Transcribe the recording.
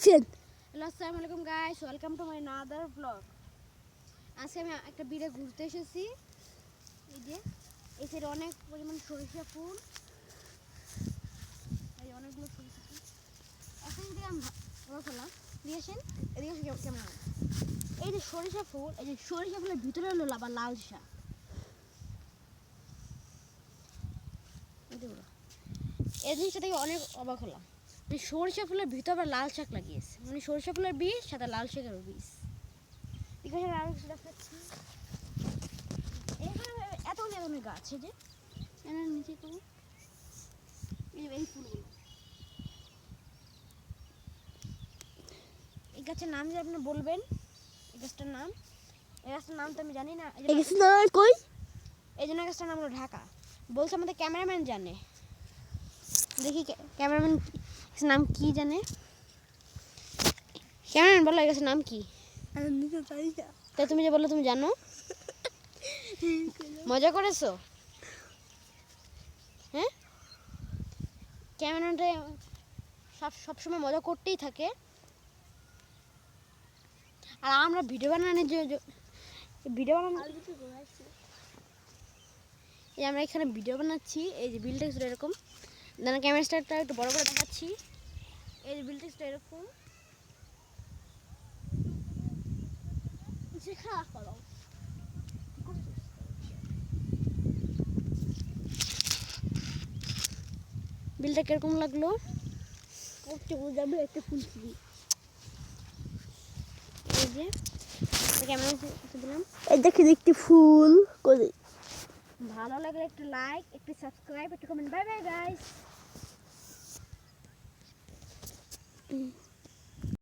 Action hello, আসসালামু আলাইকুম guys welcome to my another blog আজকে আমি একটা বিড়ে ঘুরতে এসেছি। এই যে, এই সাইডে অনেক পরিমাণ সরিষা ফুল। এই অনেকগুলো সরিষা ফুল। এখন যদি আমি ভালো করলাম। এদিকে আসেন, এদিকে আসে কেমন এই যে সরিষা ফুল, এই যে সরিষা ফুলের ভিতরে হলো আবার লাল দেখো। এই জিনিসটা থেকে অনেক অবাক হলাম। যে সরিষা ফুলের ভিতরে আবার লাল শাক লাগিয়েছে। মানে সরিষা ফুলের বীজ সাথে লাল শাকের বীজ। এখানে কিছু দেখাচ্ছি। এখানে এত ধরনের গাছ যে। এনার নিচে তো এই ফুলগুলো। এই গাছের নাম যে আপনি বলবেন এই গাছটার নাম। এই গাছটার নাম তো আমি জানি না। এই যে- এগেছে না কই? এই জন্য গাছটার নাম হলো ঢাকা। বলছে আমাদের ক্যামেরাম্যান জানে। দেখি ক্যামেরাম্যান নাম কি জানে ক্যামেরাম্যান বলো গাছের নাম কি আমি তো জানি না তাই তুমি যে বললে তুমি জানো মজা করেছ হ্যাঁ ক্যামেরাটা সব সবসময় মজা করতেই থাকে আর আমরা ভিডিও বানানোর যে ভিডিও বানানো এই আমরা এখানে ভিডিও বানাচ্ছি এই যে বিলটেক্সটা এরকম দানা ক্যামেরা স্টারটা একটু বড় করে দেখাচ্ছি। এই যে বিলটেক্সটা এরকম। খারাপ করো বিলটা কীরকম লাগল? একটা ফুল এই যে দিলাম। এই একটি ফুল করে ভালো লাগলে একটু লাইক একটু সাবস্ক্রাইব একটু comment bye bye guys Mm.